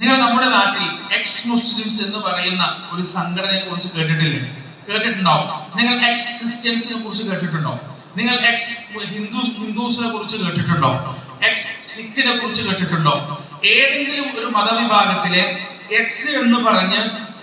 നിങ്ങൾ നമ്മുടെ നാട്ടിൽ എക്സ് മുസ്ലിംസ് എന്ന് പറയുന്ന ഒരു സംഘടനയെ കുറിച്ച് കേട്ടിട്ടില്ലേ? കേട്ടിട്ടുണ്ടോ? നിങ്ങൾ എക്സ് ക്രിസ്ത്യൻസിനെ കുറിച്ച് കേട്ടിട്ടുണ്ടോ? നിങ്ങൾ എക്സ് ഹിന്ദു ഹിന്ദുസിനെ കുറിച്ച് കേട്ടിട്ടുണ്ടോ? എക്സ് സിഖിനെ കുറിച്ച് കേട്ടിട്ടുണ്ടോ? ഏതെങ്കിലും ഒരു മതവിഭാഗത്തിലെ എക്സ് എന്ന് പറഞ്ഞ്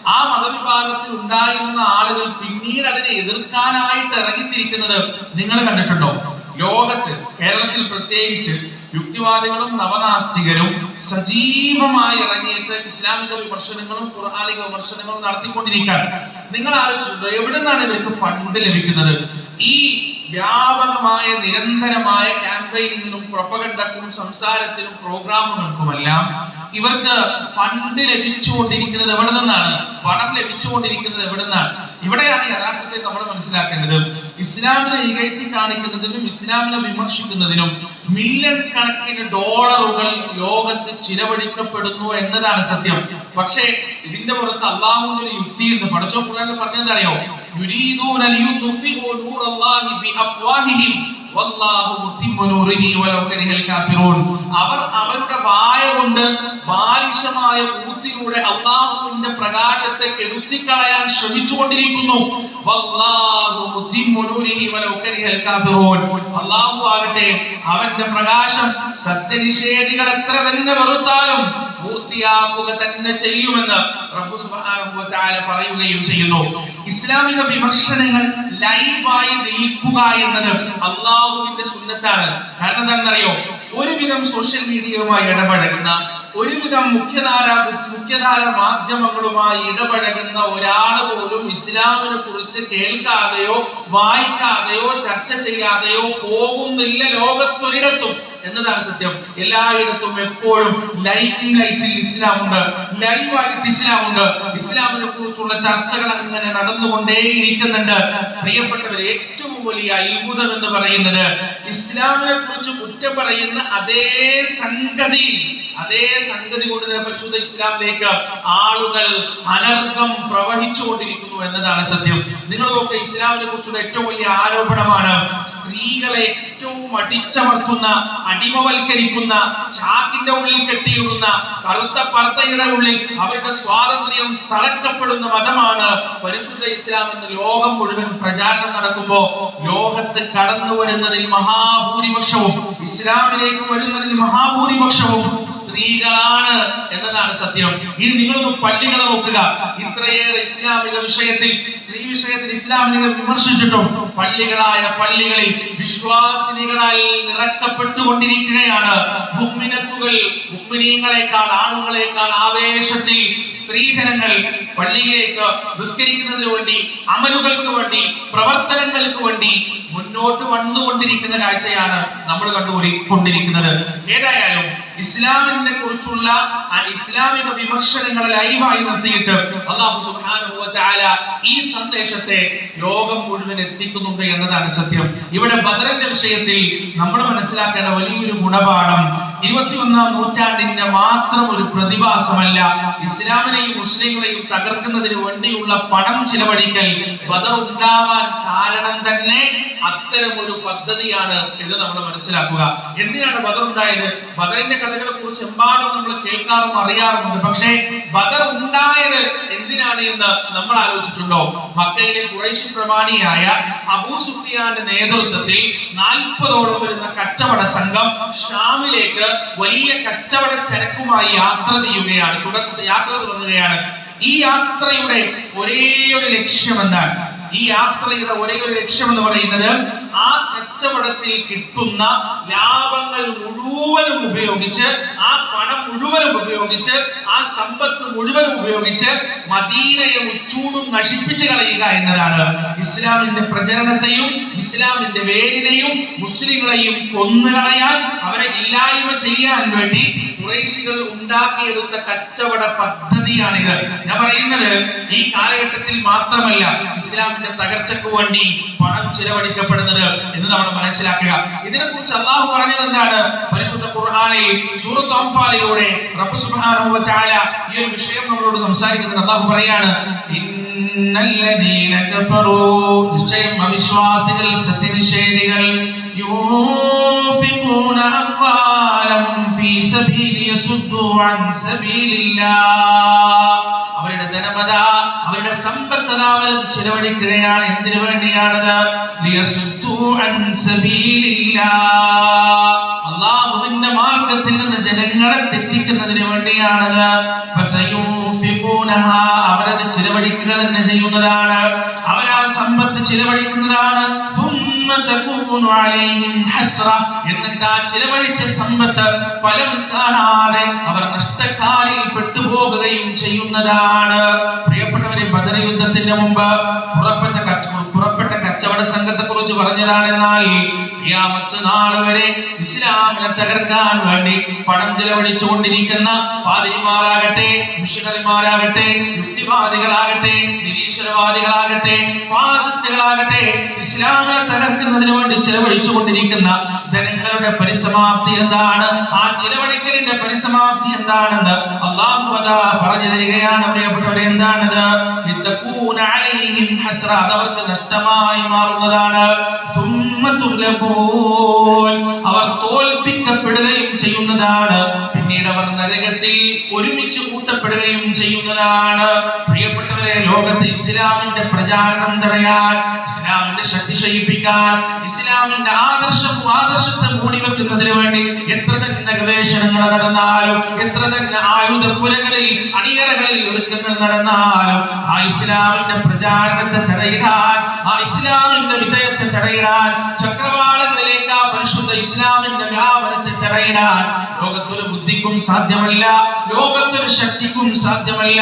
ആ മതവിഭാഗത്തിൽ ഉണ്ടായിരുന്ന ആളുകൾ പിന്നീട് അതിനെ എതിർക്കാനായിട്ട് ഇറങ്ങിത്തിരിക്കുന്നത് നിങ്ങൾ കണ്ടിട്ടുണ്ടോ? ലോകത്ത് കേരളത്തിൽ പ്രത്യേകിച്ച് യുക്തിവാദികളും നവനാസ്തികരും സജീവമായി ഇറങ്ങിയിട്ട് ഇസ്ലാമിക വിമർശനങ്ങളും ഖുർആാനിക വിമർശനങ്ങളും നടത്തിക്കൊണ്ടിരിക്കുകയാണ്. നിങ്ങൾ ആലോചിച്ചിട്ടുണ്ടോ? എവിടെ നിന്നാണ് ഇവർക്ക് ഫണ്ട് ലഭിക്കുന്നത്? ഈ വ്യാപകമായ നിരന്തരമായ ക്യാമ്പയിനിങ്ങിനും പ്രൊപ്പഗണ്ടക്കും സംസാരത്തിനും പ്രോഗ്രാമുകൾക്കുമെല്ലാം ഇവർക്ക് ഫണ്ട് ലഭിച്ചുകൊണ്ടിരിക്കുന്നത് എവിടെ നിന്നാണ്? പണം ലഭിച്ചുകൊണ്ടിരിക്കുന്നത് എവിടെ നിന്നാണ്? ഇവിടെയാണ് യഥാർത്ഥത്തെ നമ്മൾ മനസ്സിലാക്കേണ്ടത്. ഇസ്ലാമിനെ ഇകഴ്ത്തി കാണിക്കുന്നതിനും ഇസ്ലാമിനെ വിമർശിക്കുന്നതിനും മില്യൺ കണക്കിന് ഡോളറുകൾ ലോകത്ത് ചിലവഴിക്കപ്പെടുന്നു എന്നതാണ് സത്യം. പക്ഷേ ഇതിന്റെ പുറത്ത് അള്ളാഹുവിന്റെ ഒരു യുക്തിയുണ്ട് പഠിച്ചോ നൂറല്ലാഹി afwahihim അവർ അവരുടെ വായ കൊണ്ട് ബാലിശമായ ഊത്തിലൂടെ അള്ളാഹുവിന്റെ പ്രകാശത്തെ കെടുത്തിക്കളയാൻ ശ്രമിച്ചുകൊണ്ടിരിക്കുന്നു. അള്ളാഹു ആകട്ടെ അവന്റെ പ്രകാശം സത്യനിഷേധികൾ എത്ര തന്നെ വെറുത്താലും പൂർത്തിയാക്കുക തന്നെ ചെയ്യുമെന്ന് റബ്ബു സുബ്ഹാനഹു വ തആല പറയുകയും ചെയ്യുന്നു. ഇസ്ലാമിക വിമർശനങ്ങൾ ലൈവായി നിൽക്കുക എന്നത് അള്ളാഹുവിന്റെ സുന്നത്താണ്. കാരണം എന്താണെന്നറിയോ? ഒരുവിധം സോഷ്യൽ മീഡിയയുമായി ഇടപഴകുന്ന ഒരുവിധം മുഖ്യധാര മുഖ്യധാര മാധ്യമങ്ങളുമായി ഇടപഴകുന്ന ഒരാൾ പോലും ഇസ്ലാമിനെ കുറിച്ച് കേൾക്കാതെയോ വായിക്കാതെയോ ചർച്ച ചെയ്യാതെയോ പോകുന്നില്ല ലോകത്തൊരിടത്തും. എന്നതാണ് സത്യം. എല്ലായിടത്തും എപ്പോഴും ലൈഫ് ലൈറ്റിൽ ഇസ്ലാമുണ്ട്. ലൈവായിട്ട് ഇസ്ലാം ഉണ്ട് ഇസ്ലാമിനെ കുറിച്ചുള്ള ചർച്ചകൾ അങ്ങനെ നടന്നുകൊണ്ടേയിരിക്കുന്നുണ്ട്. പ്രിയപ്പെട്ടവർ ഏറ്റവും വലിയ അത്ഭുതം എന്ന് പറയുന്നത് ഇസ്ലാമിനെ കുറിച്ച് കുറ്റം പറയുന്ന അതേ സംഗതി. അതേ സംഗതി കൊണ്ട് തന്നെ പരിശുദ്ധ ഇസ്ലാമിലേക്ക് ആളുകൾ അനർഘം പ്രവഹിച്ചുകൊണ്ടിരിക്കുന്നു എന്നതാണ് സത്യം. നിങ്ങളൊക്കെ ഇസ്ലാമിനെ കുറിച്ചുള്ള ഏറ്റവും വലിയ ആരോപണമാണ് സ്ത്രീകളെ ഏറ്റവും അടിച്ചമർത്തുന്ന അടിമവൽക്കരിക്കുന്ന ചാക്കിന്റെ ഉള്ളിൽ കെട്ടിയിടുന്ന കറുത്ത പർദ്ദയുടെ ഉള്ളിൽ അവരുടെ സ്വാതന്ത്ര്യം തറക്കപ്പെടുന്ന മതമാണ് പരിശുദ്ധ ഇസ്ലാം എന്ന് ലോകം മുഴുവൻ പ്രചാരണം നടക്കുമ്പോ ലോകത്ത് കടന്നു വരുന്നതിൽ മഹാഭൂരിപക്ഷവും ഇസ്ലാമിലേക്ക് വരുന്നതിൽ മഹാഭൂരിപക്ഷവും സ്ത്രീകളാണ് എന്നതാണ് സത്യം. ഇനി നിങ്ങളൊന്ന് പള്ളികളെ നോക്കുക. ഇത്രയേറെ ഇസ്ലാമിക വിഷയത്തിൽ സ്ത്രീ വിഷയത്തിൽ ഇസ്ലാമിനെ വിമർശിച്ചിട്ടും പള്ളികളായ പള്ളികളിൽ വിശ്വാസിനികളാൽ നിറക്കപ്പെട്ടുകൊണ്ടിരിക്കുകയാണ് മുഗ്മിനത്തുകൾ ആണുങ്ങളെക്കാൾ ആവേശത്തിൽ സ്ത്രീജനങ്ങൾ പള്ളിയിലേക്ക് നിസ്കരിക്കുന്നതിന് വേണ്ടി അമലുകൾക്ക് വേണ്ടി പ്രവർത്തനങ്ങൾക്ക് വേണ്ടി മുന്നോട്ട് വന്നുകൊണ്ടിരിക്കുന്ന കാഴ്ചയാണ് നമ്മൾ കണ്ടുകൊണ്ടിരിക്കുന്നത് ഏതായാലും ഇസ്ലാമിനെ കുറിച്ചുള്ള ഇസ്ലാമിക വിമർശനങ്ങൾ ലൈവായി നിർത്തിയിട്ട് അള്ളാഹു സുബ്ഹാനഹു വ തആല ഈ സന്ദേശത്തെ ലോകം മുഴുവൻ എത്തിക്കുന്നുണ്ട് എന്നതാണ് സത്യം. ഇവിടെ ബദറിന്റെ വിഷയത്തിൽ നമ്മൾ മനസ്സിലാക്കേണ്ട വലിയൊരു ഗുണപാഠം ഇരുപത്തിയൊന്നാം നൂറ്റാണ്ടിന്റെ മാത്രം ഒരു പ്രതിഭാസമല്ല. ഇസ്ലാമിനെയും മുസ്ലിങ്ങളെയും തകർക്കുന്നതിന് വേണ്ടിയുള്ള പണം ചിലവഴിക്കൽ ബദർ ഉണ്ടാവാൻ കാരണം തന്നെ അത്തരം ഒരു പദ്ധതിയാണ് എന്ന് നമ്മൾ മനസ്സിലാക്കുക. എന്തിനാണ് ബദർ ഉണ്ടായത്? ബദറിന്റെ കഥകളെ കുറിച്ച് എമ്പാടും നമ്മൾ കേൾക്കാറും അറിയാറുമുണ്ട്. പക്ഷേ ബദർ ഉണ്ടായത് എന്തിനാണ് എന്ന് നമ്മൾ ആലോചിച്ചിട്ടുണ്ടോ? മക്കയിലെ കുറേശ്ശി പ്രമാണിയായ അബൂ സുഫിയാന്റെ നേതൃത്വത്തിൽ നാൽപ്പതോളം വരുന്ന കച്ചവട സംഘം ഷാമിലേക്ക് വലിയ കച്ചവട ചരക്കുമായി യാത്ര ചെയ്യുകയാണ് തുടർന്ന് യാത്ര തുടങ്ങുകയാണ്. ഈ യാത്രയുടെ ഒരേ ഒരു ലക്ഷ്യം എന്താണ് ഈ യാത്രയുടെ ഒരേ ഒരു ലക്ഷ്യം എന്ന് പറയുന്നത് ആ കച്ചവടത്തിൽ കിട്ടുന്ന ലാഭങ്ങൾ മുഴുവനും ഉപയോഗിച്ച് ആ പണം മുഴുവനും ഉപയോഗിച്ച് ആ സമ്പത്ത് മുഴുവനും ഉപയോഗിച്ച് മദീനയെ ഉച്ചൂടും നശിപ്പിച്ചു കളയുക എന്നതാണ്. ഇസ്ലാമിന്റെ പ്രചരണത്തെയും ഇസ്ലാമിന്റെ വേരിനെയും മുസ്ലിങ്ങളെയും കൊന്നുകളയാൻ അവരെ ഇല്ലായ്മ ചെയ്യാൻ വേണ്ടി കുറേശികൾ ഉണ്ടാക്കിയെടുത്ത കച്ചവട പദ്ധതിയാണിത്. ഞാൻ പറയുന്നത് ഈ കാലഘട്ടത്തിൽ മാത്രമല്ല ഇസ്ലാമിന്റെ തകർച്ചക്ക് വേണ്ടി പണം ചിലവഴിക്കപ്പെടുന്നത് എന്ന് നമ്മൾ നമ്മൾ മനസ്സിലാക്കുക. ഇതിനെക്കുറിച്ച് അള്ളാഹു പറഞ്ഞത് എന്താണ്? പരിശുദ്ധ ഖുർആാനിൽ സൂറത്ത് അംഫാലിലൂടെ റബ്ബ് സുബ്ഹാനഹു വ തആല ഈ ഒരു വിഷയം നമ്മളോട് സംസാരിക്കുന്നത് അള്ളാഹു പറയാണ് ഇന്നല്ലദീന കഫറു. നിശ്ചയം അവിശ്വാസികൾ സത്യനിഷേധികൾ യൂഫിഖൂന അംവാലഹും ഫീ സബീലി യസുദ്ദു അൻ സബീലില്ലാഹ്. അവർ ചിലവഴിക്കുകയാണ്. എന്തിനു വേണ്ടിയാണത്. അള്ളാഹുവിന്റെ മാർഗത്തിൽ നിന്ന് ജനങ്ങളെ തെറ്റിക്കുന്നതിന് വേണ്ടിയാണത്. അവരത് ചിലവഴിക്കുക തന്നെ ചെയ്യുന്നതാണ്. അവരാ സമ്പത്ത് ചിലവഴിക്കുന്നതാണ്. എന്നിട്ട് ആ ചിലവഴിച്ച സമ്പത്ത് ഫലം കാണാതെ അവർ നഷ്ടക്കാരിൽ പെട്ടുപോകുകയും ചെയ്യുന്നതാണ്. പ്രിയപ്പെട്ടവരെ ബദർ യുദ്ധത്തിന്റെ മുമ്പ് പുറപ്പെട്ട പുറപ്പെട്ട കച്ചവട സംഘത്തെ കുറിച്ച് പറഞ്ഞതാണെന്നാൽ വരെ ഇസ്ലാമിനെ തകർക്കാൻ വേണ്ടി പണം ചെലവഴിച്ചുകൊണ്ടിരിക്കുന്ന പാതിരിമാരാകട്ടെ മിഷണറിമാരാകട്ടെ യുക്തിവാദികളാകട്ടെ നിരീശ്വരവാദികളാകട്ടെ ഫാസിസ്റ്റുകളാകട്ടെ ഇസ്ലാമിനെ തകർക്കുന്നതിന് വേണ്ടി ചെലവഴിച്ചുകൊണ്ടിരിക്കുന്ന ജനങ്ങളുടെ പരിസമാപ്തി എന്താണ്? ആ ചിലവഴിക്കലിന്റെ പരിസമാപ്തി എന്താണെന്ന് അള്ളാഹു പറഞ്ഞു തരികയാണ് പ്രിയപ്പെട്ടവരെ എന്താണത്? അവർക്ക് അലൈഹിം നഷ്ടമായി മാറുന്നതാണ് തുഗ്ലബൂൻ. അവർ തോൽപ്പിക്കപ്പെടുകയും ചെയ്യുന്നതാണ്. പിന്നീട് അവർ നരകത്തിൽ ഒരുമിച്ച് കൂട്ടപ്പെടുകയും ചെയ്യുന്നതാണ്. പ്രിയപ്പെട്ടവരെ ലോകത്തെ ഇസ്ലാമിന്റെ പ്രചാരണം തടയാൻ ഇസ്ലാമിന്റെ ശക്തി ക്ഷയിപ്പിക്കാൻ ഇസ്ലാമിന്റെ ആദർശം ആദർശത്തെ മൂടി വെക്കുന്നതിന് വേണ്ടി എത്ര തന്നെ ഗവേഷണങ്ങൾ നടന്നാലും എത്ര തന്നെ ആയുധ പുരകളിൽ അണിയറകളിൽ ഒരുക്കങ്ങൾ നടന്നാലും ആ ഇസ്ലാമിന്റെ പ്രചാരണത്തെ തടയിടാൻ ആ ഇസ്ലാമിന്റെ വിജയത്തെ തടയിടാൻ ചക്രവാളങ്ങളിലേക്ക് ആ പരിശുദ്ധ ഇസ്ലാമിന്റെ വ്യാപനത്തെ തടയിടാൻ ലോകത്തൊരു ബുദ്ധിക്കും സാധ്യമല്ല ലോകത്തൊരു ശക്തിക്കും സാധ്യമല്ല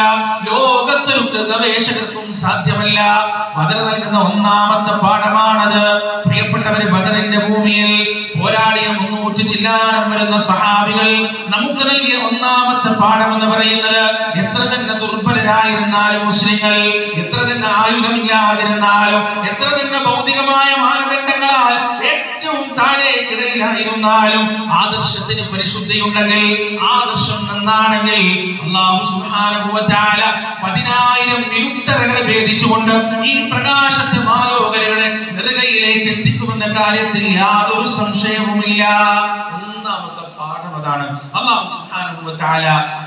ലോകത്തൊരു ഗവേഷകർക്കും സാധ്യമല്ല. ബദർ നൽകുന്ന ഒന്നാമത്തെ പാഠമാണത്. പ്രിയപ്പെട്ടവരെ ബദറിന്റെ ഭൂമിയിൽ പോരാടിയ മുന്നൂറ്റി ചില്ലാനം വരുന്ന സഹാബികൾ നമുക്ക് നൽകിയ ഒന്നാമത്തെ പാഠം എന്ന് പറയുന്നത് എത്ര തന്നെ ദുർബലരായിരുന്നാലും മുസ്ലിങ്ങൾ എത്ര തന്നെ ആയുധമില്ലാതിരുന്നാലും എത്ര തന്നെ ഭൗതികമായ താഴേക്കിടയിലായിരുന്നാലും ആദർശത്തിന് പരിശുദ്ധിയുണ്ടെങ്കിൽ ആദർശം നന്നാണെങ്കിൽ അള്ളാഹു സുബ്ഹാനഹു വ തആല പതിനായിരം ഇരുട്ടറകളെ ഭേദിച്ചുകൊണ്ട് ഈ പ്രകാശത്തെ മാലോകരുടെ നെറുകയിലേക്ക് എത്തിക്കുമെന്ന കാര്യത്തിൽ യാതൊരു സംശയവുമില്ല. ഒന്നാമത്തെ പാഠം അതാണ്. സുബ്ഹാനഹു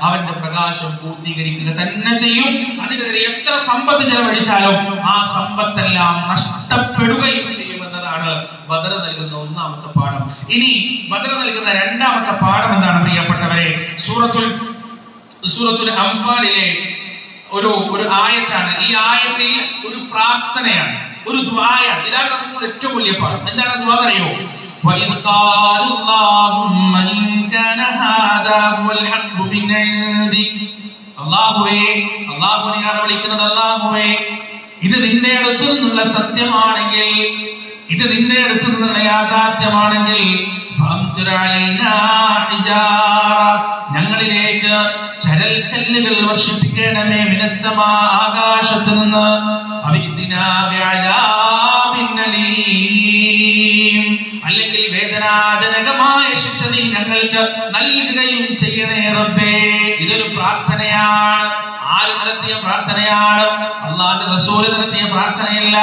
അവന്റെ പ്രകാശം പൂർത്തീകരിക്കുക തന്നെ ചെയ്യും. അതിനെതിരെ എത്ര സമ്പത്ത് ചെലവഴിച്ചാലും ആ സമ്പത്തെല്ലാം നഷ്ടപ്പെടുകയും ചെയ്യുമെന്നതാണ് ബദർ നൽകുന്ന ഒന്നാമത്തെ പാഠം ഇനി ബദർ നൽകുന്ന രണ്ടാമത്തെ പാഠം എന്താണ് പ്രിയപ്പെട്ടവരെ സൂറത്തുൽ സൂറത്തുൽ അംഫാലിലെ ഒരു ഒരു ആയത്താണ് ഈ ആയത്തിൽ ഒരു പ്രാർത്ഥനയാണ് ഒരു ദ്വായാണ് ഇതാണ് നമുക്ക് ഏറ്റവും വലിയ പാഠം എന്താണ് ദ്വാ അറിയോ وإذ قالوا اللهم إن كان هذا هو الحق من عندك അള്ളാഹുവേ അള്ളാഹുവിനെയാണ് വിളിക്കുന്നത് അള്ളാഹുവേ ഇത് നിന്റെ അടുത്തു നിന്നുള്ള സത്യമാണെങ്കിൽ ഇത് നിന്റെ അടുത്ത് നിന്ന് യാഥാർത്ഥ്യമാണെങ്കിൽ ഞങ്ങളിലേക്ക് ചരൽ കല്ലുകൾ വർഷിപ്പിക്കണമേ മിനസ്സമാ ആകാശത്ത് നിന്ന്. അല്ലെങ്കിൽ വേദനാജനകമായ ശിക്ഷ നീ ഞങ്ങൾക്ക് നൽകുകയും ചെയ്യണേ റബ്ബേ. ഇതൊരു പ്രാർത്ഥനയാണ്. ആര് നടത്തിയ പ്രാർത്ഥനയാണ്? അള്ളാന്റെ റസൂൽ നടത്തിയ പ്രാർത്ഥനയല്ല.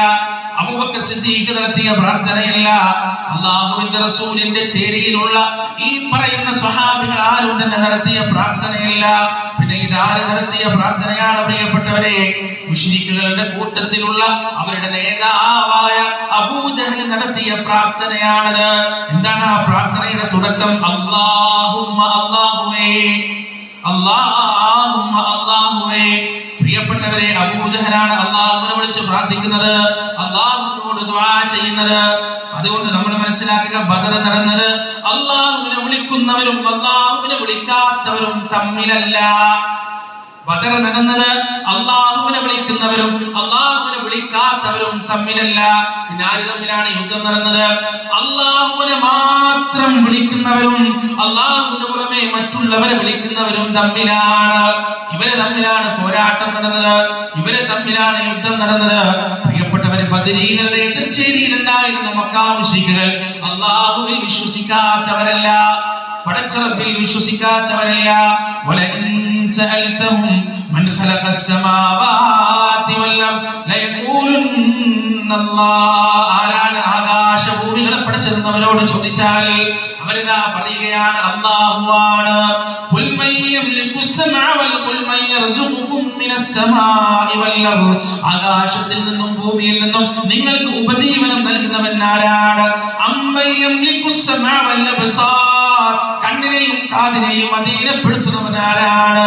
അബൂബക്കർ സിദ്ദീഖ് നടത്തിയ പ്രാർത്ഥനയല്ല. അള്ളാഹുവിന്റെ റസൂലിന്റെ ചേരിയിലുള്ള ഈ പറയുന്ന സ്വഹാബികൾ ആരും തന്നെ നടത്തിയ പ്രാർത്ഥനയല്ല. പിന്നെ ഇതാര് നടത്തിയ പ്രാർത്ഥനയാണ് പ്രിയപ്പെട്ടവരെ? മുഷ്രിക്കുകളുടെ കൂട്ടത്തിലുള്ള അവരുടെ നേതാവായ അബൂജഹൽ നടത്തിയ പ്രാർത്ഥനയാണത്. എന്താണ് ആ പ്രാർത്ഥനയുടെ തുടക്കം? അല്ലാഹുമ്മ അല്ലാഹുവേ അല്ലാഹുമ്മ അല്ലാഹുവേ പ്രിയപ്പെട്ടവരെ അബൂജഹലാണ് അള്ളാഹുവിനെ വിളിച്ച് പ്രാർത്ഥിക്കുന്നത് അള്ളാഹുവിനോട് ചെയ്യുന്നത്. അതുകൊണ്ട് നമ്മൾ മനസ്സിലാക്കുക ബദർ നടന്നത് അള്ളാഹുവിനെ വിളിക്കുന്നവരും അള്ളാഹുവിനെ വിളിക്കാത്തവരും തമ്മിലല്ല. ബദർ നടന്നത് അള്ളാഹുവിനെ വിളിക്കുന്നവരും അള്ളാഹുവിനെ വിളിക്കാത്തവരും തമ്മിലല്ല. പിന്നെ തമ്മിലാണ് യുദ്ധം നടന്നത്? അള്ളാഹുവിനെ മാത്രം വിളിക്കുന്നവരും അള്ളാഹുവിന് പുറമെ മറ്റുള്ളവരെ വിളിക്കുന്നവരും തമ്മിലാണ്. ഇവരെ തമ്മിലാണ് പോരാട്ടം നടന്നത്. ഇവരെ തമ്മിലാണ് യുദ്ധം നടന്നത്. പ്രിയപ്പെട്ടവരെ ബദരീകളുടെ എതിർച്ചേരിയിൽ ഉണ്ടായിരുന്ന മക്കാമുഷികൾ അള്ളാഹുവിൽ വിശ്വസിക്കാത്തവരല്ല. പടച്ചറപ്പിൽ വിശ്വസിക്കാത്തവരല്ല. ആരാണ് ആകാശഭൂമികളെ പടച്ചിരുന്നവരോട് ചോദിച്ചാൽ അവരിതാ പറയുകയാണ് അള്ളാഹുവാണ് ആകാശത്തിൽ നിന്നും ഭൂമിയിൽ നിന്നും നിങ്ങൾക്ക് ഉപജീവനം നൽകുന്നവൻ ആരാണ്? അമ്മയും കണ്ണിനെയും കാതിനെയും അധീനപ്പെടുത്തുന്നവൻ ആരാണ്?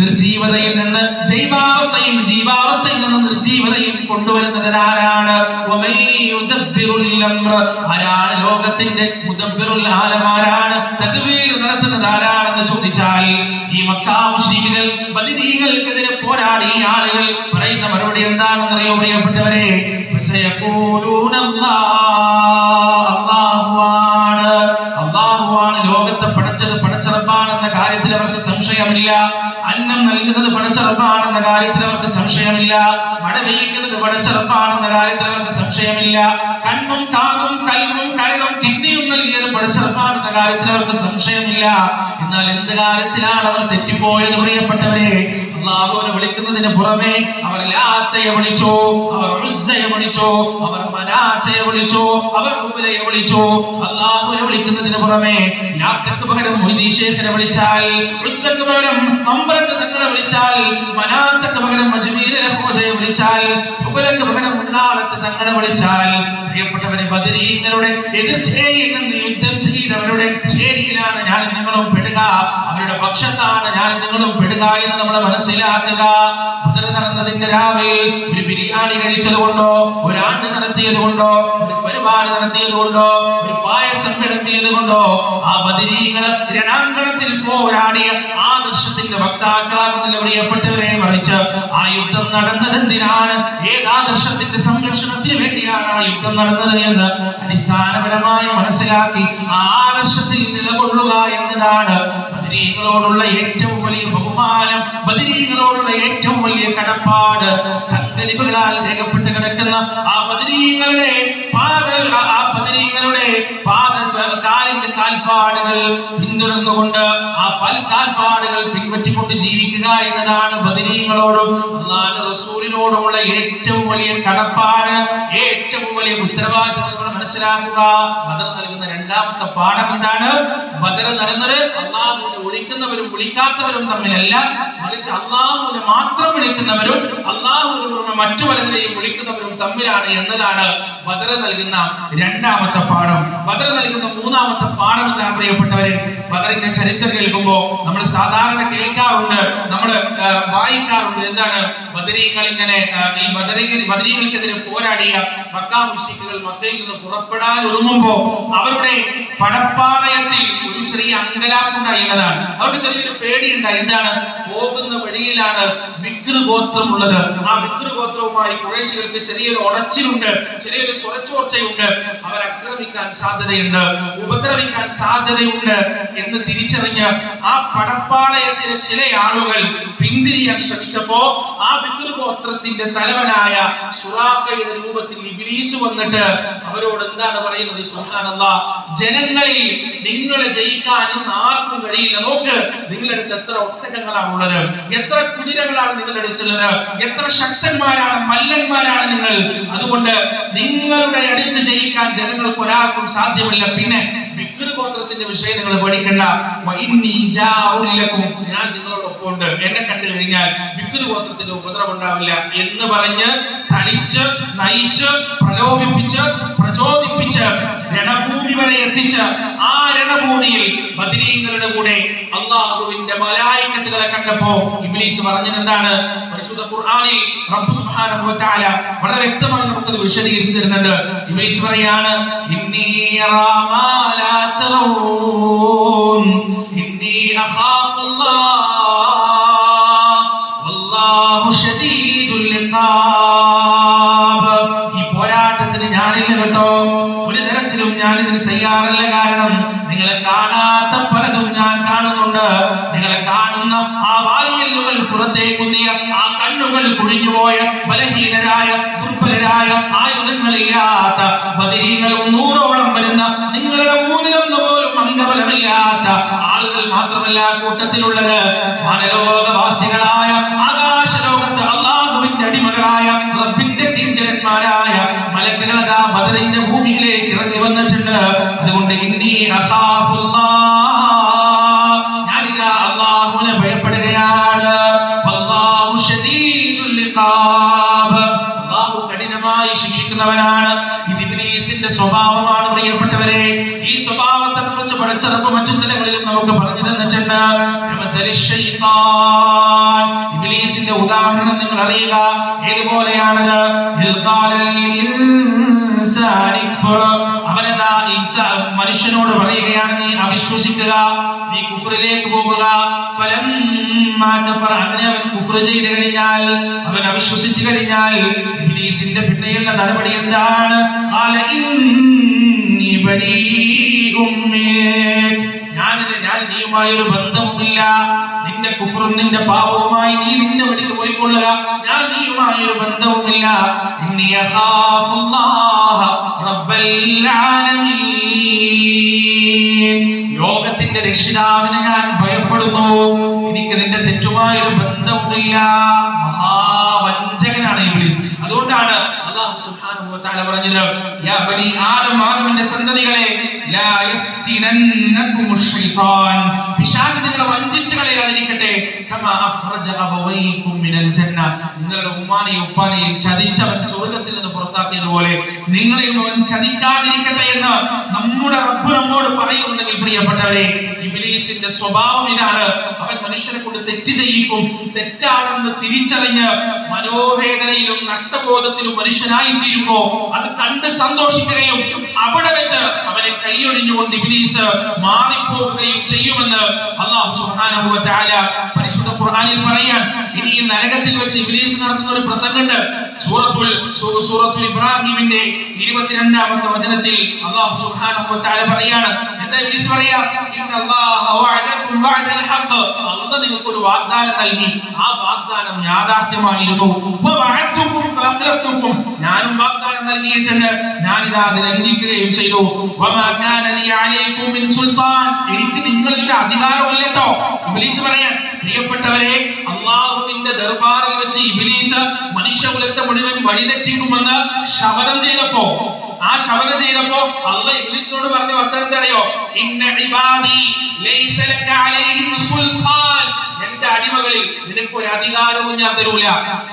നിർജീവതയിൽ നിന്ന് ജൈവാവസ്ഥയും ജീവാവസ്ഥയിൽ നിന്ന് നിർജീവതയും കൊണ്ടുവരുന്നത് ആരാണ്? ആരാണ് ലോകത്തിന്റെ മുദബിറുൽ ആലം? ആരാണ് തദ്വീർ നടത്തുന്നത്? ആരാണെന്ന് ചോദിച്ചാൽ ഈ മക്കാംശ ബദിരീകൾക്കെതിരെ പോരാടി ഈ ആളുകൾ പറയുന്ന മറുപടി എന്താണെന്ന് അറിയോ പ്രിയപ്പെട്ടവരെ? അല്ലാഹുവാണ്. ലോകത്തെ പടച്ചത് പടച്ചറപ്പാണെന്ന കാര്യത്തിൽ അവർക്ക് സംശയമില്ല. അന്നം നൽകുന്നത് പടച്ചറപ്പാണെന്ന കാര്യത്തിൽ അവർക്ക് സംശയമില്ല. മഴ പെയ്യുന്നത് പടച്ചറപ്പാണെന്ന കാര്യത്തിൽ അവർക്ക് സംശയമില്ല. കണ്ണും കാതും കൽവും കരളും കിഡ്നിയും നൽകിയത് പടച്ചറപ്പാണെന്ന കാര്യത്തിൽ അവർക്ക് സംശയമില്ല. എന്നാൽ എന്ത് കാര്യത്തിലാണ് അവർ തെറ്റിപ്പോയത് പ്രിയപ്പെട്ടവരെ? അള്ളാഹുവിനെ വിളിക്കുന്നതിന് പുറമെ അവർ ലാത്തയെ വിളിച്ചോ അവർ ഉസ്സയെ വിളിച്ചോ അവർ മനാച്ചയെ വിളിച്ചോ അവർ ഹുബലയെ വിളിച്ചോ. അള്ളാഹുവിനെ വിളിക്കുന്നതിന് പുറമെ ലാത്തക്ക് പകരം മൊയ്തീശേഖനെ വിളിച്ചാൽ ഉസ്സക്ക് പകരം തങ്ങളെ വിളിച്ചാൽ മനാത്തക്ക് പകരം ലഹോജയെ വിളിച്ചാൽ ഹുബലക്ക് പകരം ഉണ്ണാളത്ത് തങ്ങളെ വിളിച്ചാൽ പ്രിയപ്പെട്ടവരെ ബദരീങ്ങളുടെ എതിർച്ചയിൽ നിന്ന് യുദ്ധം ചെയ്തവരുടെ ചേരിയിലാണ് ഞാൻ നിങ്ങളും പെടുക. അവരുടെ പക്ഷത്താണ് ഞാൻ നിങ്ങളും പെടുക എന്ന് നമ്മൾ മനസ്സിലാക്കുക. നടന്നതിന്റെ രാവിലെ ഒരു ബിരിയാണി കഴിച്ചത് കൊണ്ടോ ഒരാണ്ട് നടത്തിയത് കൊണ്ടോ ഒരു പരിപാടി നടത്തിയത് ഒരു പായസം കിടത്തിയതുകൊണ്ടോ ആ ബദരീകൾ രണാങ്കണത്തിൽ പോരാടിയ ആദർശത്തിന്റെ വക്താക്കളാകുന്നില്ല പ്രിയപ്പെട്ടവരെ മറിച്ച് ആ യുദ്ധം നടന്നതെന്തിനാണ് ഏത് ആദർശത്തിന്റെ സംരക്ഷണത്തിന് വേണ്ടിയാണ് ആ യുദ്ധം നടന്നത് എന്ന് അടിസ്ഥാനപരമായി മനസ്സിലാക്കി ആ ആദർശത്തിൽ നിലകൊള്ളുക എന്നതാണ് ബദരീകളോടുള്ള ഏറ്റവും വലിയ ബഹുമാനം ബദരീകളോടുള്ള ഏറ്റവും വലിയ കടപ്പാട്. തങ്കലിപുകളാൽ രേഖപ്പെട്ട് കിടക്കുന്ന ആ ബദരീങ്ങളുടെ പാത ആ- പതിരീങ്ങളുടെ പാത കാലിന്റെ കാൽപ്പാടുകൾ പിന്തുടർന്നുകൊണ്ട് ആ പല കാൽപ്പാടുകൾ പിൻപറ്റിക്കൊണ്ട് ജീവിക്കുക എന്നതാണ് ബദരീങ്ങളോടും അള്ളാഹുവിന്റെ റസൂലിനോടുമുള്ള ഏറ്റവും വലിയ കടപ്പാട് ഏറ്റവും വലിയ ഉത്തരവാദിത്തം മനസ്സിലാക്കുക. ബദർ നൽകുന്ന രണ്ടാമത്തെ പാഠം എന്താണ്? ബദർ നടന്നത് അള്ളാഹുവിനെ വിളിക്കുന്നവരും വിളിക്കാത്തവരും തമ്മിലല്ല മറിച്ച് അള്ളാഹുവിനെ മാത്രം വിളിക്കുന്നവരും അള്ളാഹുവിന് മറ്റു പലരെയും വിളിക്കുന്നവരും തമ്മിലാണ് എന്നതാണ് ബദർ നൽകുന്ന രണ്ടാമത്തെ പാഠം. ബദർ നൽകുന്ന മൂന്നാമത്തെ പാഠം എന്താണ് പ്രിയപ്പെട്ടവരെ? ബദറിന്റെ ചരിത്രം കേൾക്കുമ്പോൾ നമ്മൾ സാധാരണ കേൾക്കാറുണ്ട് നമ്മൾ വായിക്കാറുണ്ട്. എന്താണ്? ബദരീങ്ങൾ ഇങ്ങനെ ഈ ബദരീകൾ ബദരീകൾക്കെതിരെ പോരാടിയ മക്കാ മുഷ്രിക്കുകൾ മക്കയിൽ നിന്ന് പുറപ്പെടാൻ ഒരുങ്ങുമ്പോ അവരുടെ പടപ്പാളയത്തിൽ ഒരു ചെറിയ അങ്കലാപ്പുണ്ടായി എന്നതാണ്. അവർക്ക് ചെറിയൊരു പേടിയുണ്ടായി. എന്താണ്? പോകുന്ന വഴിയിലാണ് ഗോത്രമുള്ളത് ആ ഗോത്രവുമായി കുറേശികൾക്ക് ചെറിയൊരു ഉടച്ചിലുണ്ട് ചെറിയൊരു സ്വരച്ചോർച്ചയുണ്ട്. അവർ ആക്രമിക്കാൻ സാധ്യതയുണ്ട്. ഉപദ്രവിക്കാൻ സാധ്യതയുണ്ട് എന്ന് തിരിച്ചറിഞ്ഞ് ആ പടപ്പാളയത്തിലെ ചില ആളുകൾ പിന്തിരിയാൻ ശ്രമിച്ചപ്പോ ആ ഗോത്രത്തിന്റെ തലവനായ സുറാക്കയുടെ രൂപത്തിൽ ഇബ്ലീസ് വന്നിട്ട് അവരോട് എന്താണ് പറയുന്നത്? സുബ്ഹാനല്ലാ ജനങ്ങളിൽ നിങ്ങളെ ജയിക്കാനും ആർക്കും കഴിയില്ല. നോക്ക് നിങ്ങളുടെ അടുത്ത് എത്ര ഒട്ടകങ്ങളാണ് ഉള്ളത് എത്ര കുതിരകളാണ് നിങ്ങൾ അടിച്ചുള്ളത് എത്ര ശക്തന്മാരാണ് മല്ലന്മാരാണ് നിങ്ങൾ? അതുകൊണ്ട് നിങ്ങളുടെ അടുത്ത് ജയിക്കാൻ ജനങ്ങൾക്ക് ഒരാൾക്കും സാധ്യമല്ല. പിന്നെ ഗോത്രത്തിന്റെ വിഷയം നിങ്ങൾ പഠിക്കണ്ട ഞാൻ നിങ്ങളോടൊപ്പം ഉണ്ട്. എന്നെ കണ്ടു കഴിഞ്ഞാൽ ഗോത്രത്തിന്റെ ഉപദ്രവം ഉണ്ടാവില്ല എന്ന് പറഞ്ഞ് തളിച്ച് നയിച്ച് പ്രലോഭിപ്പിച്ച് പ്രചോദിപ്പിച്ച് രണഭൂമി വരെ എത്തിച്ച് ആ രണഭൂമിയിൽ ബദരീങ്ങളുടെ കൂടെ അള്ളാഹുവിന്റെ മലായിക്കത്തുകളെ കണ്ടപ്പോ ഇംഗ്ലീഷ് പറഞ്ഞത് എന്താണ് പരിശുദ്ധ ഖുർആനിൽ റബ്ബ് സുബ്ഹാനഹു വ തആല വളരെ വ്യക്തമായി നമുക്കത് വിശദീകരിച്ചു തരുന്നുണ്ട്. ഇംഗ്ലീഷ് പറയാണ് ഇന്നി യറാ മാ ലാ തറൂൻ ഇന്നി അഖാഫുല്ലാഹ് വല്ലാഹു ശദീദുൽ ഇഖാബ്. ഈ പോരാട്ടത്തിന് ഞാനില്ല കേട്ടോ. ഒരു തരത്തിലും ഞാൻ ഇതിന് തയ്യാറല്ല കാരണം നിങ്ങളെ കാണുന്നുണ്ട് നിങ്ങളെ കാണുന്ന ആ വാലിയല്ലുകൾ പുറത്തേക്കുന്നിയ ആ കണ്ണുകൾ കുഴിഞ്ഞുപോയ ബലഹീനരായ ദുർബലരായ ആയുധങ്ങളില്ലാത്ത ബദിരീകൾ നൂറോളം വരുന്ന നിങ്ങളുടെ മൂന്നിലൊന്ന് പോലും അംഗബലമില്ലാത്ത ആളുകൾ മാത്രമല്ല കൂട്ടത്തിലുള്ളത്. വാനലോകവാസികളായ ആകാശലോകത്ത് അള്ളാഹുവിന്റെ അടിമകളായ റബ്ബിന്റെ കിങ്കരന്മാരായ മലക്കുകളതാ ബദറിന്റെ ഭൂമിയിലേക്ക് ഇറങ്ങി വന്നിട്ടുണ്ട്. അതുകൊണ്ട് ഇന്നീ അഖാഫുല്ലാഹ് ശിക്ഷിക്കുന്നവനാണ് ഇത് ഇബ്ലീസിന്റെ സ്വഭാവമാണ് പ്രിയപ്പെട്ടവരെ. ഈ സ്വഭാവത്തെ കുറിച്ച് പഠിച്ചറപ്പ് മറ്റു സ്ഥലങ്ങളിലും നമുക്ക് പറഞ്ഞു തന്നിട്ടുണ്ട്. കമതലി ഉദാഹരണം നിങ്ങൾ അറിയുക ക്ഫുർ. അവനതാ മനുഷ്യനോട് പറയുകയാണ് നീ അവിശ്വസിക്കുക നീ കുഫറിലേക്ക് പോകുക ഫലം. അങ്ങനെ അവൻ കുഫർ ചെയ്ത് കഴിഞ്ഞാൽ അവൻ അവിശ്വസിച്ചു കഴിഞ്ഞാൽ ഇബ്ലീസിന്റെ പിന്നെയുള്ള നടപടി എന്താണ്. ഞാനിത് ഞാൻ നീയുമായി ഒരു ബന്ധവുമില്ല നിന്റെ കുഫറും നിന്റെ പാപവുമായി നീ നിന്റെ വഴിക്ക് പോയിക്കൊള്ളുക. ഞാൻ നീയുമായി ഒരു ബന്ധവുമില്ല ലോകത്തിന്റെ രക്ഷിതാവിനെ ഞാൻ ഭയപ്പെടുന്നു. എനിക്ക് നിന്റെ തെറ്റുമായി ഒരു ബന്ധവുമില്ല. മഹാവഞ്ചകനാണ് ഇബ്ലീസ്. അതുകൊണ്ടാണ് സുബ്ഹാനഹു ലാ കമാ മിനൽ നിങ്ങളുടെ ഉമ്മാനെയും ഉപ്പാനെയും ചതിച്ചവൻ സ്വർഗത്തിൽ നിന്ന് പുറത്താക്കിയതുപോലെ നിങ്ങളെയും അവൻ ചതിക്കാതിരിക്കട്ടെ എന്ന് നമ്മുടെ റബ്ബ് നമ്മോട് പറയുന്നുണ്ടെങ്കിൽ പ്രിയപ്പെട്ടവരെ ഇബ്ലീസിന്റെ സ്വഭാവം ഇതാണ്. അവൻ മനുഷ്യനെ കൊണ്ട് തെറ്റ് ചെയ്യിക്കും. തെറ്റാണെന്ന് തിരിച്ചറിഞ്ഞ് മനോവേദനയിലും നഷ്ടബോധത്തിലും മനുഷ്യനായി തീരുമ്പോ അത് കണ്ട് സന്തോഷിക്കുകയും അവിടെ വെച്ച് അവനെ കൈയൊഴിഞ്ഞുകൊണ്ട് ഇബ്ലീസ് മാറിപ്പോവുകയും ചെയ്യുമെന്ന് അള്ളാഹു സുബ്ഹാനഹു വ തആല പരിശുദ്ധ ഖുർആനിൽ പറയാൻ ഇനി ഈ നരകത്തിൽ വെച്ച് ഇബ്ലീസ് നടത്തുന്ന ഒരു പ്രസംഗമുണ്ട്. സൂറത്തുൽ സൂറത്തുൽ ഇബ്രാഹിമിന്റെ 22ാമത്തെ വചനത്തിൽ അള്ളാഹു സുബ്ഹാനഹു വ തആല പറയാണ്. എന്താ ഇബ്ലീസ് പറയാ? ഇന്നല്ലാഹ അല്ലാഹ് നിങ്ങൾക്ക് ഒരു വാഗ്ദാനം നൽകി. ആ വാഗ്ദാനം യാഥാർത്ഥ്യമായിരുന്നു. ഞാനും വാഗ്ദാനം നൽകിയിട്ടുണ്ട്. ഞാനിതാ അത് ലംഘിക്കുകയും ചെയ്തു. എനിക്ക് നിങ്ങളുടെ അധികാരമില്ല കേട്ടോ ഇബ്ലീസ് പറയാൻ പ്രിയപ്പെട്ടവരെ അള്ളാഹുവിന്റെ ദർബാറിൽ വെച്ച് ഇബ്ലീസ് മനുഷ്യകുലത്തെ മുഴുവൻ വഴിതെറ്റിക്കുമെന്ന് ശപഥം ചെയ്തപ്പോ ആ ശപഥം ചെയ്തപ്പോ അല്ല ഇംഗ്ലീഷിനോട് പറഞ്ഞ വർത്തനം അറിയോ ഇന്ന ഇബാദി ലൈസ ലക അലൈഹിം സുൽത്താൻ. എന്റെ അടിമകളിൽ നിനക്ക് ഒരു അധികാരവും ഞാൻ തരൂല.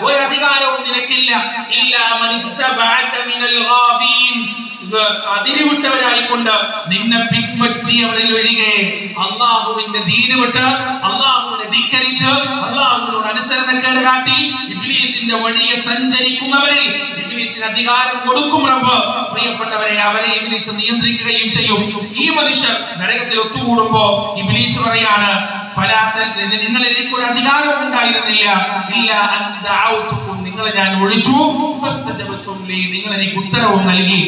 ഒരു അധികാരവും നിനക്കില്ല. ഇല്ലാ മൻ തബഅക മിനൽ ഗാബീൻ. അതിരുവിട്ടവരായിക്കൊണ്ട് നിന്നെ പിൻപറ്റിയവരിൽ ഒഴികെ അള്ളാഹുവിന്റെ ദീന് വിട്ട് അള്ളാഹുവിനെ ധിക്കരിച്ച് അള്ളാഹുവിനോട് അനുസരണക്കേട് കാട്ടി ഇബ്ലീസിന്റെ വഴിയെ സഞ്ചരിക്കുന്നവരിൽ ഇബ്ലീസിന് അധികാരം കൊടുക്കും റബ്ബ്. പ്രിയപ്പെട്ടവരെ അവരെ ഇബ്ലീസ് നിയന്ത്രിക്കുകയും ചെയ്യും. ഈ മനുഷ്യർ നരകത്തിൽ ഒത്തുകൂടുമ്പോ ഇബ്ലീസ് പറയാണ് നിങ്ങൾ എനിക്ക് ഒരു അധികാരവും ഉണ്ടായിരുന്നില്ല. ഇല്ല നിങ്ങളെ ഞാൻ ഒഴിച്ചു. നിങ്ങൾ എനിക്ക് ഉത്തരവും നൽകി.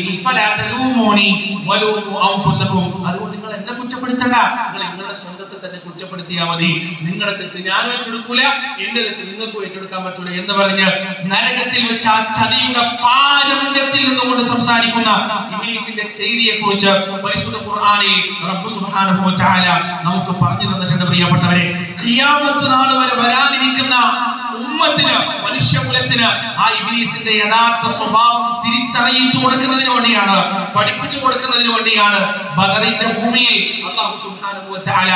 അതുകൊണ്ട് എന്നെ കുറ്റപ്പെടുത്തണ്ട. നിങ്ങൾ നിങ്ങളുടെ സ്വന്തത്തെ തന്നെ കുറ്റപ്പെടുത്തിയാൽ മതി. നിങ്ങളുടെ തെറ്റ് ഞാൻ ഏറ്റെടുക്കൂല. എന്റെ തെറ്റ് നിങ്ങൾക്ക് ഏറ്റെടുക്കാൻ പറ്റൂല എന്ന് പറഞ്ഞ് നരകത്തിൽ വെച്ച് ആ ചതിയുടെ പാരമ്പര്യത്തിൽ നിന്നുകൊണ്ട് സംസാരിക്കുന്ന ഇംഗ്ലീഷിന്റെ ചെയ്തിയെ കുറിച്ച് പരിശുദ്ധ ഖുർആനിൽ റബ്ബ് സുബ്ഹാനഹു വ തആല നമുക്ക് പറഞ്ഞു തന്നിട്ടുണ്ട് പ്രിയപ്പെട്ടവരെ. ഖിയാമത്ത് നാൾ വരെ വരാനിരിക്കുന്ന ഉമ്മത്തിന് മനുഷ്യകുലത്തിന് ആ ഇബ്ലീസിന്റെ യഥാർത്ഥ സ്വഭാവം തിരിച്ചറിയിച്ചു കൊടുക്കുന്നതിന് വേണ്ടിയാണ് പഠിപ്പിച്ചു കൊടുക്കുന്നതിന് വേണ്ടിയാണ് ബദറിന്റെ ഭൂമിയിൽ അള്ളാഹു സുബ്ഹാനഹു വ തആല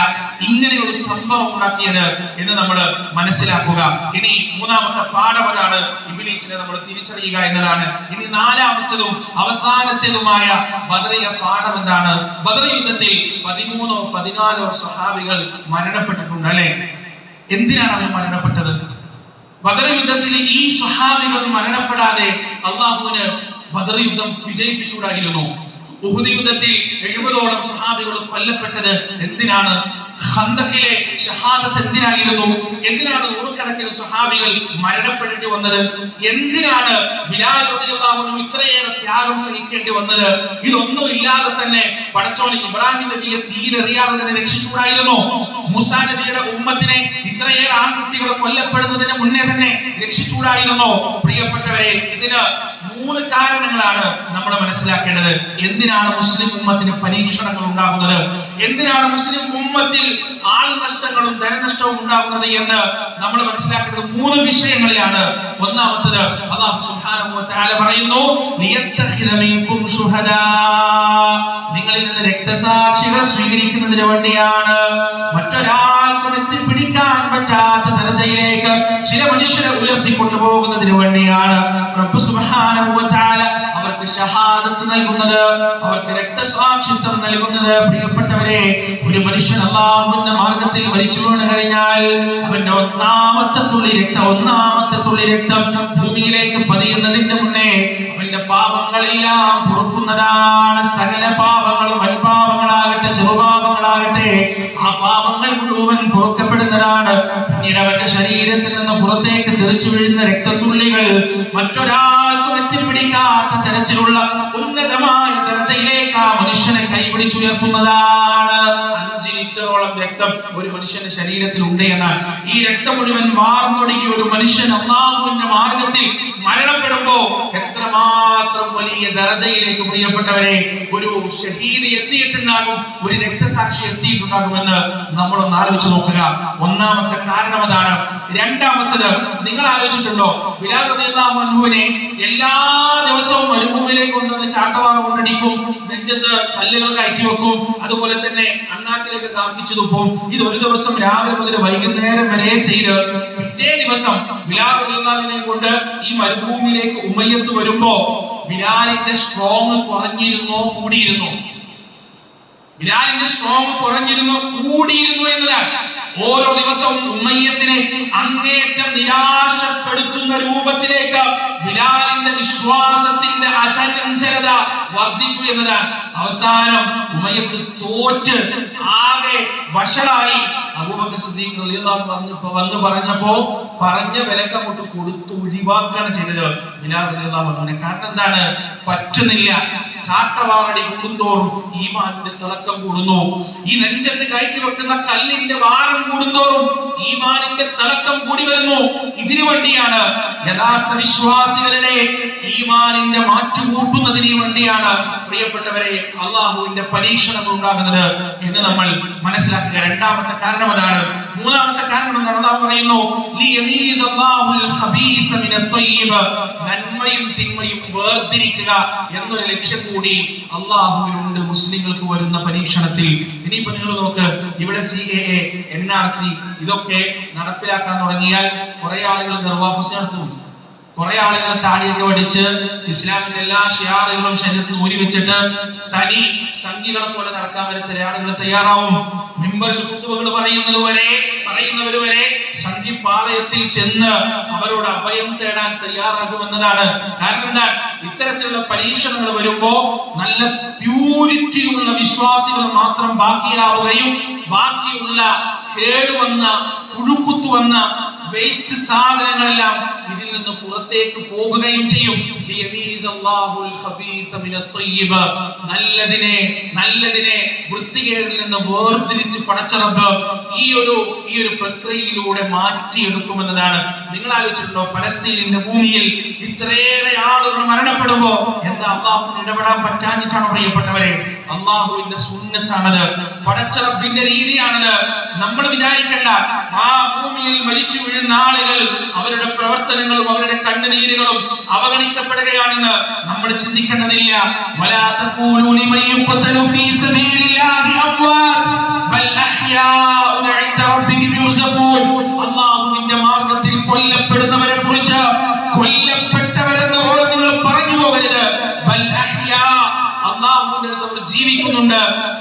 ഇങ്ങനെ ഒരു സംഭവം ഉണ്ടാക്കിയത് എന്ന് നമ്മൾ മനസ്സിലാക്കുക. ഇനി മൂന്നാമത്തെ പാഠം അതാണ് ഇബ്ലീസിനെ നമ്മൾ തിരിച്ചറിയുക എന്നതാണ്. ഇനി നാലാമത്തതും അവസാനത്തേതുമായ ബദറിലെ പാഠം എന്താണ്? ബദർ യുദ്ധത്തിൽ പതിമൂന്നോ പതിനാലോ സ്വഹാബികൾ മരണപ്പെട്ടിട്ടുണ്ട് അല്ലെ? എന്തിനാണ് അവർ മരണപ്പെട്ടത്? ബദർ യുദ്ധത്തിൽ ഈ സ്വഹാബികൾ മരണപ്പെടാതെ അള്ളാഹുവിന് ബദർ യുദ്ധം വിജയിപ്പിച്ചുകൂടായിരുന്നു? ഉഹുദ് യുദ്ധത്തിൽ എഴുപതോളം സ്വഹാബികൾ കൊല്ലപ്പെട്ടത് എന്തിനാണ്? ഖന്തക്കിലെ ഷഹാദത്ത് എന്തിനായിരുന്നു എന്തിനാണ് നൂറുകണക്കിന് സ്വഹാബികൾ മരണപ്പെടേണ്ടി വന്നത്? എന്തിനാണ് ബിലാൽ റളിയല്ലാഹു ഇത്രയേറെ ത്യാഗം സഹിക്കേണ്ടി വന്നത്? ഇതൊന്നും ഇല്ലാതെ തന്നെ പടച്ചോൻ ഇബ്രാഹിം നബിയെ തീരെറിയാതെ തന്നെ രക്ഷിച്ചുകൂടായിരുന്നു? മൂസാ നബിയുടെ ഉമ്മത്തിനെ ഇത്രയേറെ ആൺകുട്ടികൾ കൊല്ലപ്പെടുന്നതിന് മുന്നേ തന്നെ രക്ഷിച്ചുകൂടായിരുന്നു? പ്രിയപ്പെട്ടവരെ ഇതിന് മൂന്ന് കാരണങ്ങളാണ് നമ്മൾ മനസ്സിലാക്കേണ്ടത്. എന്തിനാണ് മുസ്ലിം ഉമ്മത്തിന് പരീക്ഷണങ്ങൾ ഉണ്ടാകുന്നത്? എന്തിനാണ് മുസ്ലിം ഉമ്മത്തിൽ ആൾ നഷ്ടങ്ങളും ധനനഷ്ടവും ഉണ്ടാകുന്നത് എന്ന് നമ്മൾ മനസ്സിലാക്കേണ്ടത് മൂന്ന് വിഷയങ്ങളിലാണ്. ഒന്നാമത്തത് അള്ളാഹു സുബ്ഹാനഹു പറയുന്നു നിങ്ങളിൽ നിന്ന് രക്തസാക്ഷികളെ സ്വീകരിക്കുന്നതിന് വേണ്ടിയാണ്. മറ്റൊരാൾക്കും എത്തിപ്പിടിക്കാൻ പറ്റാത്ത ദർജയിലേക്ക് ചില മനുഷ്യരെ ഉയർത്തി ഉയർത്തിക്കൊണ്ടുപോകുന്നതിന് വേണ്ടിയാണ്. റബ്ബ് സുബ്ഹാനഹു അവർക്ക് ഷഹാദത്ത് നൽകുന്നത് അവർക്ക് രക്തസാക്ഷിത്വം നൽകുന്നത്. പ്രിയപ്പെട്ടവരെ ഒരു മനുഷ്യൻ അള്ളാഹുവിന്റെ മാർഗത്തിൽ മരിച്ചു വീണ് കഴിഞ്ഞാൽ അവന്റെ ഒന്നാമത്തെ തുള്ളി രക്തം ഒന്നാമത്തെ തുള്ളി രക്തം ഭൂമിയിലേക്ക് പതിയുന്നതിന്റെ മുന്നേ അവന്റെ പാപങ്ങളെല്ലാം പൊറുക്കുന്നതാണ് സകല പാപങ്ങളും. വൻപാപങ്ങളാകട്ടെ ചെറുപാപങ്ങളാകട്ടെ ആ പാപങ്ങൾ മുഴുവൻ പൊറുക്കപ്പെടുന്നതാണ്. പിന്നീട് അവന്റെ ശരീരത്തിൽ നിന്ന് പുറത്തേക്ക് തെറിച്ചു വീഴുന്ന രക്തത്തുള്ളികൾ മറ്റൊരാൾക്കും എത്തിപ്പിടിക്കാത്ത തരത്തിലുള്ള ഉന്നതമായ ദർജയിലേക്ക് ആ മനുഷ്യനെ കൈപിടിച്ചുയർത്തുന്നതാണ്. അഞ്ച് ലിറ്ററോളം രക്തം ഒരു മനുഷ്യന്റെ ശരീരത്തിൽ ഉണ്ട് എന്ന് ഈ രക്തം മുഴുവൻ വാർന്നൊടുങ്ങി ഒരു മനുഷ്യൻ അള്ളാഹുവിന്റെ മാർഗത്തിൽ മരണപ്പെടുമ്പോ എത്രമാത്രം വലിയ ദർജയിലേക്ക് പ്രിയപ്പെട്ടവരെ ഒരു ഷഹീദ് എത്തിയിട്ടുണ്ടാകും ഒരു രക്തസാക്ഷി എത്തിയിട്ടുണ്ടാകുമെന്ന് നമ്മളൊന്ന് ആലോചിച്ച് നോക്കുക. ഒന്നാമത്തെ കാരണം അതാണ്. രണ്ടാമത്തത് നിങ്ങൾ ആലോചിച്ചിട്ടുണ്ടോ? ബിലാൽ റളിയല്ലാഹു അൻഹുവിനെ എല്ലാ ദിവസവും മരുഭൂമിയിലേക്ക് കൊണ്ടുവന്ന് ചാട്ടവാറ കൊണ്ടടിക്കും. നെഞ്ചത്ത് കല്ലുകൾ കയറ്റി വെക്കും അതുപോലെ തന്നെ അണ്ണാക്കിലേക്ക് കാർപ്പിച്ചു തുപ്പും. ഇത് ഒരു ദിവസം രാവിലെ മുതൽ വൈകുന്നേരം വരെ ചെയ്ത് പിറ്റേ ദിവസം റളിയല്ലാഹുവിനെ കൊണ്ട് ഈ മരുഭൂമിയിലേക്ക് ഉമ്മയ്യത്ത് വരുമ്പോ ബിലാലിന്റെ സ്ട്രോങ് കുറഞ്ഞിരുന്നോ കൂടിയിരുന്നോ. ബിലാലിന്റെ സ്ട്രോങ് കുറഞ്ഞിരുന്നു കൂടിയിരുന്നു എന്നതാണ്. ഓരോ ദിവസവും ഉമ്മയ്യത്തിനെ അങ്ങേറ്റം നിരാശപ്പെടുത്തുന്ന രൂപത്തിലേക്ക് ബിലാലിന്റെ വിശ്വാസത്തിന്റെ അചഞ്ചലത വർദ്ധിച്ചു എന്നതാണ്. അവസാനം ഉമ്മയ്യത്ത് തോറ്റ് ആകെ വഷളായി. അബൂബക്കർ സിദ്ദീഖ് റളിയല്ലാഹു അൻഹു വന്ന് പറഞ്ഞപ്പോ പറഞ്ഞ വിലക്കങ്ങോട്ട് കൊടുത്തു ഒഴിവാക്കുകയാണ് ചെയ്തത്. ബിലാൽ റളിയല്ലാഹു അൻഹു കാരണം എന്താണ്? പറ്റുന്നില്ല. ചാട്ടവാറടി കൂടുന്തോറും ഈമാന്റെ തിളക്കം കൂടുന്നു. ഈ നെഞ്ചത്ത് കയറ്റി വെക്കുന്ന കല്ലിന്റെ ഭാരം കൂടുന്തോറും ഈമാനിന്റെ തിളക്കം കൂടി വരുന്നു. ഇതിനു വേണ്ടിയാണ് യഥാർത്ഥ വിശ്വാസികളുടെ ഈമാനിന്റെ മാറ്റുകൂട്ടുന്നതിന് വേണ്ടിയാണ് പ്രിയപ്പെട്ടവരെ അള്ളാഹുവിന്റെ പരീക്ഷണങ്ങൾ ഉണ്ടാകുന്നത് എന്ന് നമ്മൾ മനസ്സിലാക്കുക. രണ്ടാമത്തെ കാരണം അതാണ്. മൂന്നാമത്തെ കാരണം എന്താണ്? അള്ളാഹു പറയുന്നു. നന്മയും തിന്മയും വേർതിരിക്കുക എന്നൊരു ലക്ഷ്യം കൂടി അള്ളാഹുവിനുണ്ട്. മുസ്ലിങ്ങൾക്ക് വരുന്ന പരീക്ഷണത്തിൽ. ഇനിയിപ്പോ നിങ്ങൾ നോക്ക് ഇവിടെ C A N R C ഇതൊക്കെ നടപ്പിലാക്കാൻ തുടങ്ങിയാൽ കുറെ ആളുകൾ ഗർഭാപസ് നടത്തും. കുറെ ആളുകൾ താടിയൊക്കെ പഠിച്ച് ഇസ്ലാമിന്റെ എല്ലാ ഷിയാറുകളും ശരീരത്തിൽ ഊരി വെച്ചിട്ട് തനി സംഖ്യകളെ പോലെ നടക്കാൻ വരെ ചില ആളുകൾ തയ്യാറാവും. മിമ്പറിൽ കുത്തുവകൾ പറയുന്നത് വരെ പറയുന്നവർ വരെ സംഖ്യപാളയത്തിൽ ചെന്ന് അവരോട് അഭയം തേടാൻ തയ്യാറാകുമെന്നതാണ്. കാരണം എന്താ? ഇത്തരത്തിലുള്ള പരീക്ഷണങ്ങൾ വരുമ്പോ നല്ല പ്യൂരിറ്റിയുള്ള വിശ്വാസികൾ മാത്രം ബാക്കിയാവുകയും ബാക്കിയുള്ള കേടുവന്ന പുഴുക്കുത്തു വന്ന വേസ്റ്റ് സാധനങ്ങളെല്ലാം ഇതിൽ നിന്ന് പുറത്തേക്ക് പോകുകയും ചെയ്യും. നല്ലതിനെ നല്ലതിനെ വൃത്തികേടിൽ നിന്ന് വേർതിരിച്ച് പടച്ചറബ് ഈ ഒരു ഈ ഒരു പ്രക്രിയയിലൂടെ മാറ്റിയെടുക്കുമെന്നതാണ്. നിങ്ങൾ ആലോചിച്ചിട്ടുണ്ടോ? ഫലസ്തീനിന്റെ ഭൂമിയിൽ ഇത്രയേറെ ആളുകൾ മരണപ്പെടുമ്പോ എന്താ അള്ളാഹുവിന് ഇടപെടാൻ പറ്റാഞ്ഞിട്ടാണ് പ്രിയപ്പെട്ടവരെ? അള്ളാഹുവിന്റെ സുന്നത്താണത്. പടച്ചറപ്പിന്റെ രീതിയാണിത്. നമ്മൾ വിചാരിക്കേണ്ട ആ ഭൂമിയിൽ മരിച്ചു വീഴുന്ന ആളുകൾ അവരുടെ പ്രവർത്തനങ്ങളും അവരുടെ കണ്ണുനീരുകളും അവഗണിക്കപ്പെടുകയാണെന്ന് നമ്മൾ ചിന്തിക്കേണ്ടതില്ല. കൊല്ലപ്പെടുന്നവരെ കുറിച്ച് നിങ്ങൾ പറഞ്ഞു ജീവിക്കുന്നുണ്ട്.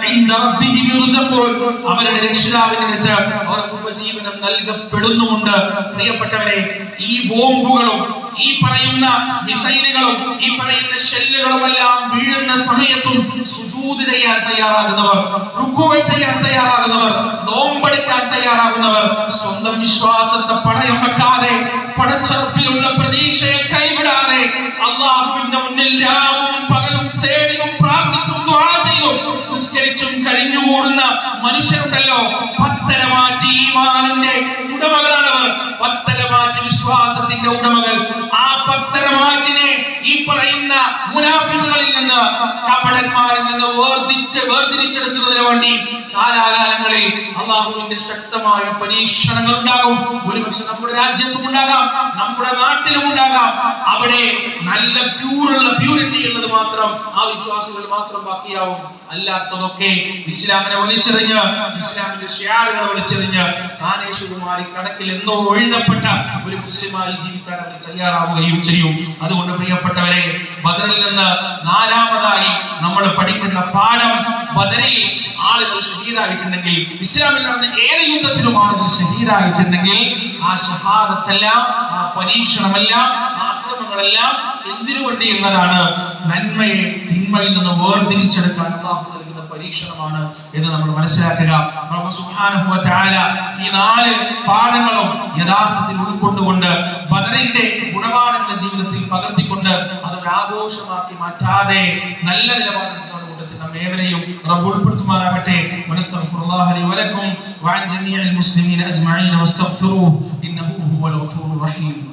അവരുടെ രക്ഷിതാവിനെ വെച്ച് അവർക്ക് ഉപജീവനം നൽകപ്പെടുന്നുമുണ്ട്. പ്രിയപ്പെട്ടവരെ ഈ ബോംബുകളും ഈ പറയുന്ന മിസൈലുകളും ഈ പറയുന്ന ഷെല്ലുകളും എല്ലാം വീഴുന്ന സമയത്തും സുജൂദ് ചെയ്യാൻ തയ്യാറാകുന്നവർ റുക്കോ ചെയ്യാൻ തയ്യാറാകുന്നവർ നോമ്പെടുക്കാൻ തയ്യാറാകുന്നവർ സ്വന്തം വിശ്വാസത്തെ പടയം വെക്കാതെ പടച്ചറപ്പിലുള്ള പ്രതീക്ഷയെ കൈവിടാതെ അള്ളാഹുവിന്റെ മുന്നിൽ രാവും പകലും തേടിയും ചെയ്തും നിസ്കരിച്ചും കഴിഞ്ഞുകൂടുന്ന മനുഷ്യരുണ്ടല്ലോ. പത്തരമാറ്റി ഈമാനിന്റെ ഉടമകളാണവർ. പത്തരമാറ്റി വിശ്വാസത്തിന്റെ ഉടമകൾ. ആ ഈ പറയുന്ന മുനാഫിഖുകളിൽ നിന്ന് കപടന്മാരിൽ നിന്ന് വേർതിരിച്ച് വേർതിരിച്ചെടുക്കുന്നതിന് വേണ്ടി കാലാകാലങ്ങളിൽ അള്ളാഹുവിന്റെ ശക്തമായ പരീക്ഷണങ്ങൾ ഉണ്ടാകും. ഒരുപക്ഷെ നമ്മുടെ രാജ്യത്തും ഉണ്ടാകാം നമ്മുടെ നാട്ടിലും ഉണ്ടാകാം. അവിടെ നല്ല പ്യൂറുള്ള പ്യൂരിറ്റി ഉള്ളത് മാത്രം ആ വിശ്വാസികൾ മാത്രം ബാക്കിയാവും. അല്ലാത്തതൊക്കെ ഇസ്ലാമിനെ വലിച്ചെറിഞ്ഞ് ഇസ്ലാമിന്റെ ഷിയാറുകളെ വലിച്ചെറിഞ്ഞ് കാനേശ്വരമാരി കണക്കിൽ എന്നോ എഴുതപ്പെട്ട ഒരു മുസ്ലിമായി ജീവിക്കാൻ അവർ തയ്യാറാവുകയും ചെയ്യും. അതുകൊണ്ട് പ്രിയപ്പെട്ടവരെ ബദറിൽ നിന്ന് നാലാമതായി നമ്മൾ പഠിക്കുന്ന പാഠം ബദറിൽ ആളുകൾ ഷഹീദായിട്ടുണ്ടെങ്കിൽ ഇസ്ലാമിൽ നടന്ന ഏത് യുദ്ധത്തിലും ആളുകൾ ഷഹീദായിട്ടുണ്ടെങ്കിൽ ആ ഷഹാദത്തെല്ലാം ആ പരീക്ഷണമെല്ലാം ആ അക്രമങ്ങളെല്ലാം എന്തിനു വേണ്ടിയുള്ളതാണ് നന്മയെ തിന്മയിൽ നിന്ന് വേർതിരിച്ചെടുക്കാൻ അള്ളാഹു പരീക്ഷണമാണ് എന്ന് നമ്മൾ മനസ്സിലാക്കുക. ഈ നാല് പാഠങ്ങളും യഥാർത്ഥത്തിൽ ഉൾക്കൊണ്ടുകൊണ്ട് ബദറിന്റെ ഗുണപാഠങ്ങളുടെ ജീവിതത്തിൽ പകർത്തിക്കൊണ്ട് അതൊരു ആഘോഷമാക്കി മാറ്റാതെ നല്ല കൂട്ടത്തിൽ നമ്മേവരെയും റബ്ബ് ഉൾപ്പെടുത്തുമാറാകട്ടെ. വനസ്തഗ്ഫിറുല്ലാഹ ലി വലക്കും. വഅൻ ജമീഅൽ മുസ്ലിമീന അജ്മഈന വസ്തഗ്ഫിറൂഹു. ഇന്നഹു ഹുവൽ ഗഫൂറുർ റഹീം.